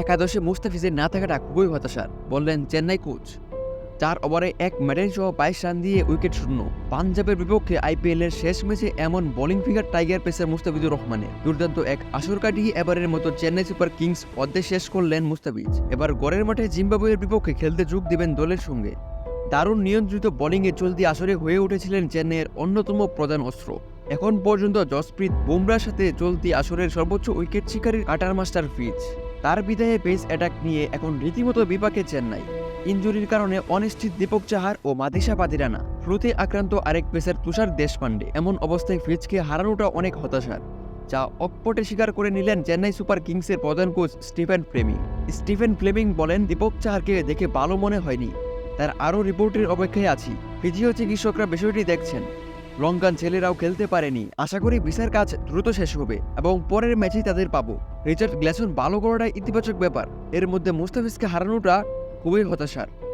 একাদশে মুস্তাফিজের না থাকাটা খুবই হতাশার, বললেন চেন্নাই কোচ। চার ওভারে এক মেডেন সহ বাইশ রান দিয়ে উইকেট শূন্য। পাঞ্জাবের বিপক্ষে আইপিএল এর শেষ ম্যাচে এমন bowling figure tiger pacer Mustafizur রহমানের। দুর্দান্ত এক আসর কাটিয়ে এবারের মতো চেন্নাই সুপার কিংস অর্ধে শেষ করলেন মুস্তাফিজ। এবার গড়ের মাঠে জিম্বাবুয়ের বিপক্ষে খেলতে যোগ দিবেন দলের সঙ্গে। দারুণ নিয়ন্ত্রিত বোলিংয়ে চলতি আসরে হয়ে উঠেছিলেন চেন্নাইয়ের অন্যতম প্রধান অস্ত্র। এখন পর্যন্ত জসপ্রীত বুমরার সাথে চলতি আসরের সর্বোচ্চ উইকেট শিকারীর আটার মাস্টার ফিচ তার বিদায়ে পেস অ্যাটাক নিয়ে এখন রীতিমতো বিপাকে চেন্নাই। ইঞ্জুরির কারণে অনিশ্চিত দীপক চাহার ও মাদিসা পাতিরানা ফ্লুতে আক্রান্ত আরেক পেসার তুষার দেশপান্ডে এমন অবস্থায় ফিচকে হারানোটা অনেক হতাশার, যা অকপটে স্বীকার করে নিলেন চেন্নাই সুপার কিংসের প্রধান coach Stephen Fleming. Stephen Fleming বলেন, দীপক চাহারকে দেখে ভালো মনে হয়নি। তার আরও রিপোর্টের অপেক্ষায় আছি। ফিজিও চিকিৎসকরা বিষয়টি দেখছেন। লঙ্কান ছেলেরাও খেলতে পারেনি। আশা করি ভিসার কাজ দ্রুত শেষ হবে এবং পরের ম্যাচেই তাদের পাবো। রিচার্ড গ্ল্যাসন ভালো করাটাই ইতিবাচক ব্যাপার। এর মধ্যে মুস্তাফিজকে হারানোটা খুবই হতাশার।